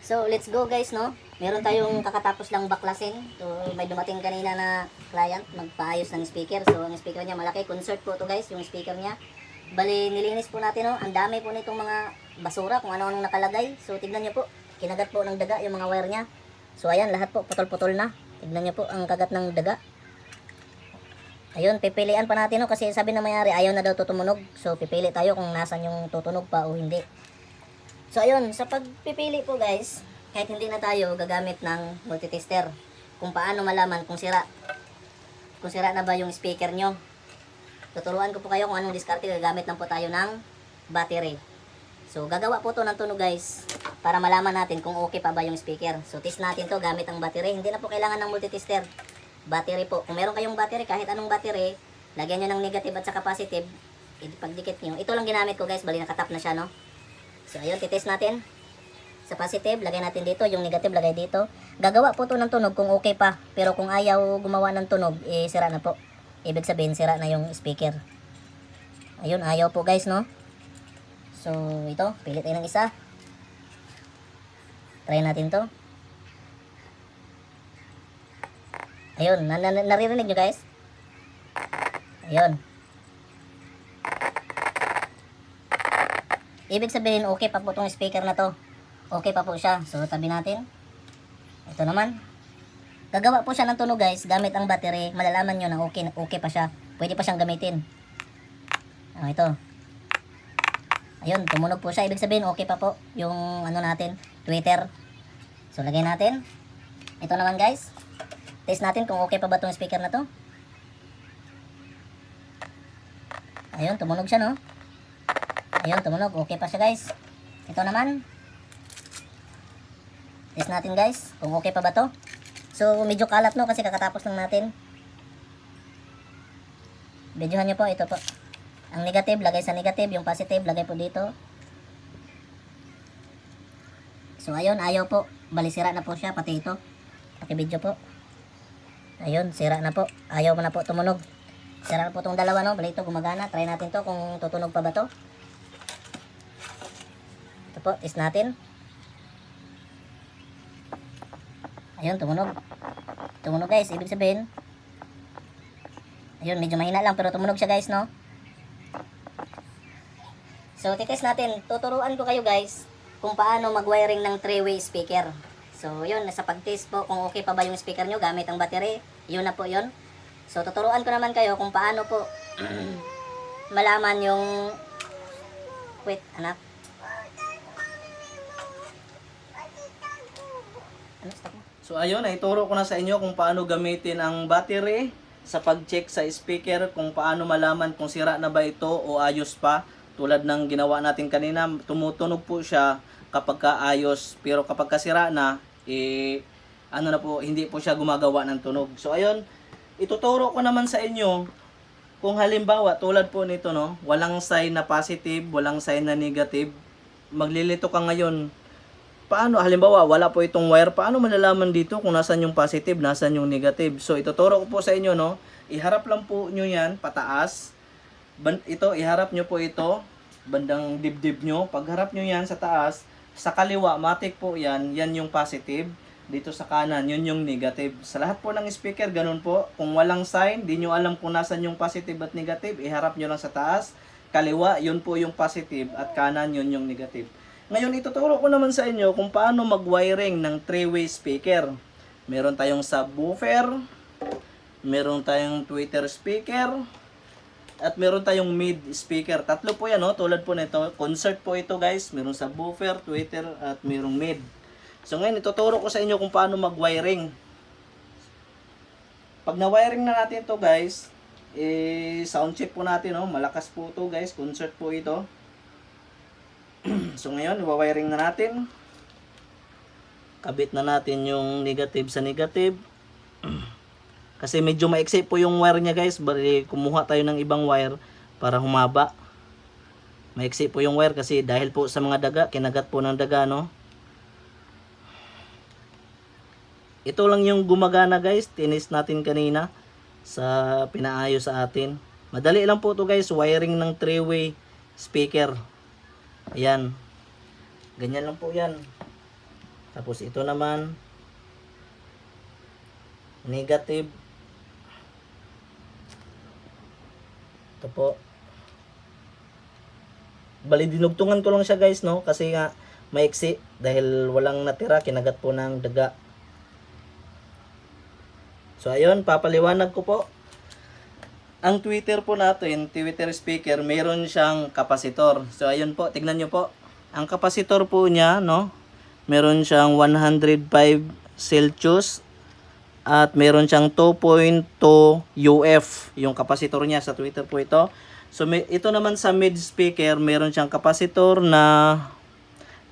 So, let's go guys, no? Meron tayong kakatapos lang baklasin. So, may dumating kanina na client, magpaayos ng speaker. So, ang speaker niya malaki. Concert po to guys, yung speaker niya. Bali, nilinis po natin, no? Ang dami po nitong mga basura, kung ano-anong nakalagay. So, tignan niyo po. Kinagat po ng daga yung mga wire niya. So, ayan, lahat po, putol-putol na. Tignan niyo po ang kagat ng daga. Ayun, pipilian pa natin, no? Kasi sabi na mayari, ayaw na daw tutumunog. So, pipili tayo kung nasan yung tutunog pa o hindi. So ayun, sa pagpipili po guys, kahit hindi na tayo gagamit ng multitester, kung paano malaman kung sira, kung sira na ba yung speaker nyo. Tuturuan ko po kayo kung anong diskarte, gagamit lang po tayo ng battery. So gagawa po to ng tunog guys, para malaman natin kung okay pa ba yung speaker. So test natin to gamit ang battery, hindi na po kailangan ng multitester. Battery po, kung meron kayong battery, kahit anong battery, lagyan nyo ng negative at saka positive, pagdikit nyo. Ito lang ginamit ko guys, bali nakatap na siya no. So, ayun, titest natin. Sa positive, lagay natin dito. Yung negative, lagay dito. Gagawa po to ng tunog kung okay pa. Pero kung ayaw gumawa ng tunog, eh, sira na po. Ibig sabihin, sira na yung speaker. Ayun, ayaw po guys, no? So, ito, pilit tayo ng isa. Try natin to. Ayun, na na naririnig nyo guys? Ayun. Ibig sabihin, okay pa po itong speaker na to. Okay pa po siya. So, tabi natin. Ito naman. Gagawa po siya ng tunog guys, gamit ang battery. Malalaman nyo na okay, okay pa siya. Pwede pa siyang gamitin. Ah, ito. Ayun, tumunog po siya. Ibig sabihin, okay pa po yung ano natin, Twitter. So, lagay natin. Ito naman guys. Test natin kung okay pa ba itong speaker na to. Ayun, tumunog siya no. Ayun, tumunog. Okay pa siya guys. Ito naman. Test natin guys. Kung okay pa ba to. So, medyo kalat no kasi kakatapos lang natin. Videohan nyo po. Ito po. Ang negative, lagay sa negative. Yung positive, lagay po dito. So, ayun. Ayaw po. Bali, sira na po siya. Pati ito. Paki-video po. Ayun, sira na po. Ayaw mo na po tumunog. Sira na po itong dalawa no. Bali gumagana. Try natin to kung tutunog pa ba to. Ito po, test natin. Ayun, tumunog. Tumunog guys, ibig sabihin. Ayun, medyo mahina lang pero tumunog siya guys, no? So, titest natin. Tuturuan ko kayo guys kung paano mag-wiring ng three-way speaker. So, yun, nasa pag-test po kung okay pa ba yung speaker nyo gamit ang battery. Yun na po yun. So, tuturuan ko naman kayo kung paano po malaman yung... Wait, anak. Ano, stop mo? So ayun, ituro ko na sa inyo kung paano gamitin ang battery sa pag-check sa speaker, kung paano malaman kung sira na ba ito o ayos pa. Tulad ng ginawa natin kanina, tumutunog po siya kapag kaayos. Pero kapag kasira na, eh, ano na po, hindi po siya gumagawa ng tunog. So ayun, ituturo ko naman sa inyo kung halimbawa tulad po nito no, walang sign na positive, walang sign na negative, maglilito ka ngayon paano? Halimbawa wala po itong wire. Paano malalaman dito kung nasan yung positive nasan yung negative? So ituturo ko po sa inyo no? Iharap lang po nyo yan pataas. Ban- ito iharap nyo po ito bandang dibdib nyo. Pagharap nyo yan sa taas sa kaliwa matik po yan yan yung positive. Dito sa kanan yun yung negative. Sa lahat po ng speaker ganun po. Kung walang sign di nyo alam kung nasan yung positive at negative iharap nyo lang sa taas. Kaliwa yun po yung positive at kanan yun yung negative ngayon, ituturo ko naman sa inyo kung paano mag-wiring ng three-way speaker. Meron tayong subwoofer, meron tayong tweeter speaker, at meron tayong mid speaker. Tatlo po yan, no? tulad po nito. Concert po ito, guys. Meron subwoofer, tweeter, at merong mid. So ngayon, ituturo ko sa inyo kung paano mag-wiring. Pag na-wiring na natin to guys, eh, sound check po natin, no? malakas po to guys. Concert po ito. So ngayon, iwawiring na natin. Kabit na natin yung negative sa negative. Kasi medyo maiksi po yung wire niya guys. Bali, kumuha tayo ng ibang wire para humaba. Maiksi po yung wire kasi dahil po sa mga daga, kinagat po ng daga, no? Ito lang yung gumagana guys. Tinis natin kanina sa pinaayos sa atin. Madali lang po to guys. Wiring ng three-way speaker. Ayan. Ganyan lang po yan. Tapos ito naman negative. Ito po. Bali dinugtungan ko lang siya guys no kasi nga maiksi dahil walang natira kinagat po ng daga. So ayun, papaliwanag ko po. Ang Twitter po natin, Twitter speaker, meron siyang kapasitor. So ayun po, tignan nyo po. Ang kapasitor po niya, no, meron siyang 105 Celsius at meron siyang 2.2 UF yung kapasitor niya sa Twitter po ito. So may, ito naman sa mid speaker, meron siyang kapasitor na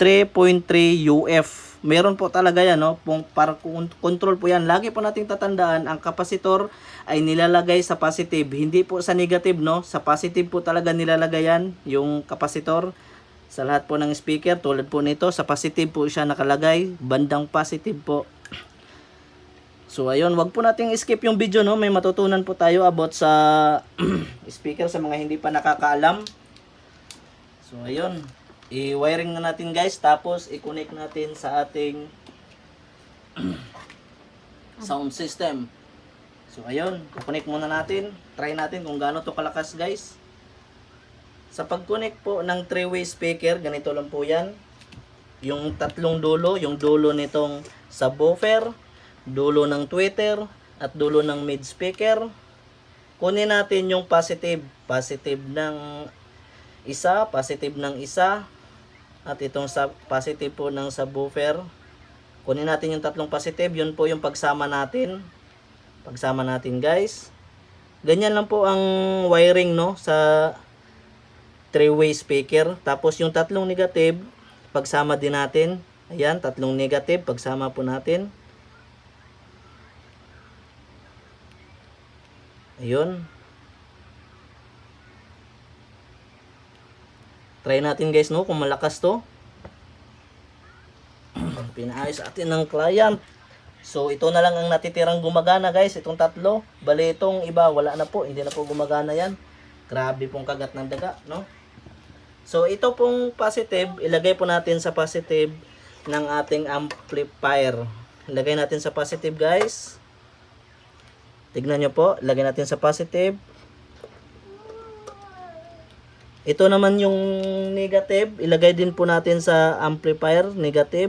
3.3 UF. Meron po talaga yan, no? Pong, para control po yan. Lagi po nating tatandaan, ang kapasitor ay nilalagay sa positive. Hindi po sa negative, no? Sa positive po talaga nilalagay yan, yung kapasitor. Sa lahat po ng speaker, tulad po nito, sa positive po siya nakalagay. Bandang positive po. So ayun, wag po nating skip yung video no. May matutunan po tayo about sa speaker sa mga hindi pa nakakaalam. So ayun, i-wiring na natin guys tapos i-connect natin sa ating sound system. So ayun, i-connect muna natin. Try natin kung gaano to kalakas guys. Sa pag-connect po ng three-way speaker, ganito lang po 'yan. Yung tatlong dulo, yung dulo nitong subwoofer, dulo ng tweeter at dulo ng mid speaker. Kunin natin yung positive, positive ng isa, positive ng isa at itong sub positive po ng subwoofer. Kunin natin yung tatlong positive, yun po yung pagsama natin. Pagsama natin, guys. Ganyan lang po ang wiring no sa three-way speaker. Tapos yung tatlong negative, pagsama din natin. Ayan, tatlong negative, pagsama po natin. Ayun. Try natin guys no kung malakas to. Pinaayos atin ng client. So ito na lang ang natitirang gumagana guys, itong tatlo. Bali itong iba wala na po, hindi na po gumagana yan. Grabe pong kagat ng daga, no? So ito pong positive, ilagay po natin sa positive ng ating amplifier. Ilagay natin sa positive guys. Tignan nyo po, lagay natin sa positive. Ito naman yung negative, ilagay din po natin sa amplifier, negative.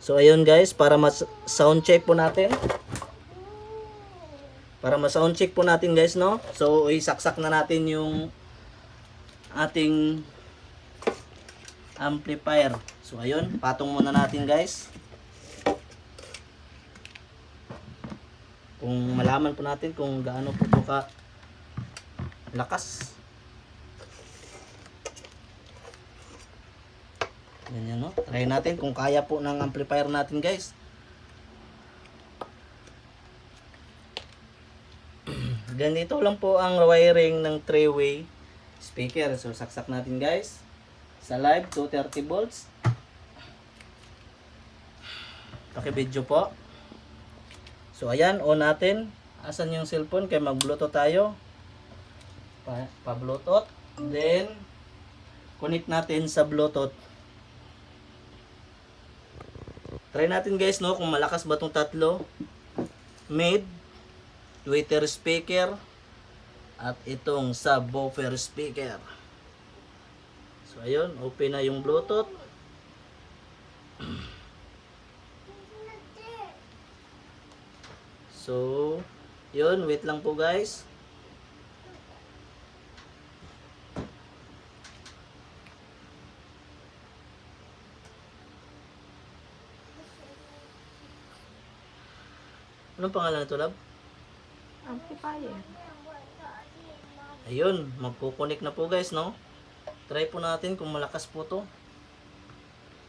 So ayun guys, para mas sound check po natin. Para mas sound check po natin guys, no? So isaksak na natin yung ating amplifier. So ayun, patong muna natin guys. Kung malaman po natin kung gaano po ito ka lakas. Ganyan no. Try natin kung kaya po ng amplifier natin guys. Ganito lang po ang wiring ng three-way speaker. So saksak natin guys. Sa live 230 volts. Paki-video po. So ayan, on natin. Asan yung cellphone? Kaya mag-bluetooth tayo. Pa- Pa-bluetooth. Then, connect natin sa bluetooth. Try natin guys no kung malakas ba tong tatlo. Mid, Twitter speaker, at itong subwoofer speaker. So ayun, open na yung bluetooth. So, yun, wait lang po guys. Anong pangalan nito, Lab? Amplifier. Ayun, magkukunik na po guys, no? Try po natin kung malakas po to.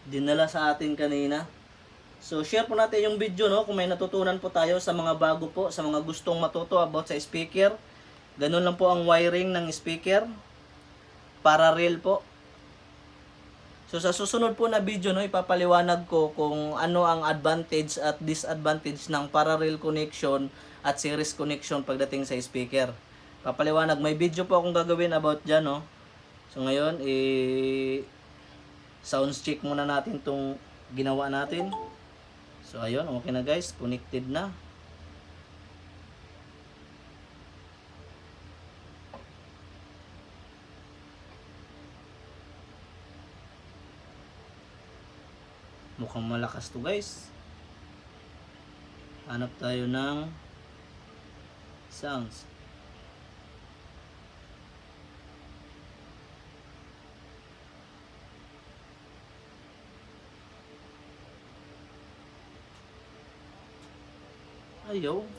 Dinala sa atin kanina. So, share po natin yung video, no? Kung may natutunan po tayo sa mga bago po, sa mga gustong matuto about sa speaker. Ganun lang po ang wiring ng speaker. Para real po. So, sa susunod po na video, no, ipapaliwanag ko kung ano ang advantage at disadvantage ng parallel connection at series connection pagdating sa speaker. Papaliwanag, may video po akong gagawin about dyan, no. So, ngayon, i sounds check muna natin tong ginawa natin. So ayun, okay na guys, connected na. Mukhang malakas to guys. Hanap tayo ng sounds. Ayaw.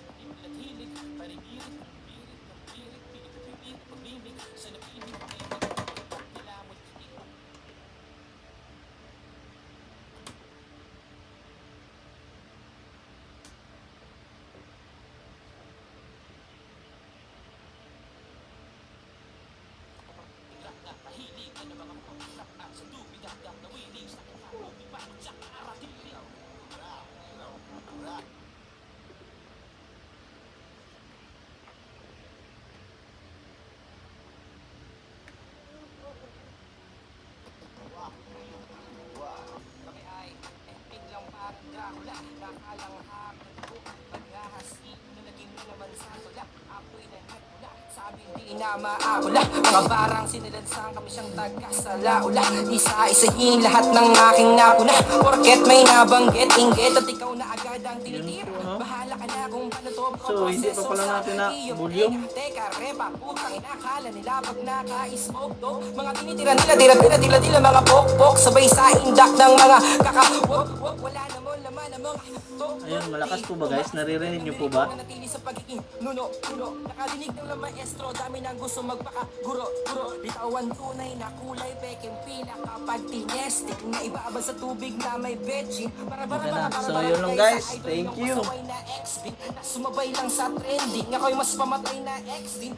na. Inamaawala Mga barang sinilansang kami siyang taga-salaula Isa-isahin lahat ng aking napuna Porket may nabanggit, inggit At ikaw na agad ang tinitira? Bahala ka na kung paano to So, hindi pa pala natin na tenga. Teka, repa, putang inakala nila Pag naka-smoke to Mga tinitira nila, tira-tira, tila-tila Mga pok-pok, sabay sa indak ng mga kaka-wok-wok Wala namang Ayun, malakas po ba guys? Naririnig niyo po ba? Nanatili sa pagiging nuno, nuno Nakadinig ng maestro Dami nang gusto magpaka Guro, Bitawan tunay na kulay Peking pila kapag tinestik Na ibabad sa tubig na may betchin Para para para So, yun lang, guys. Thank you. sumabay lang sa trending Ako'y mas pamatay na ex din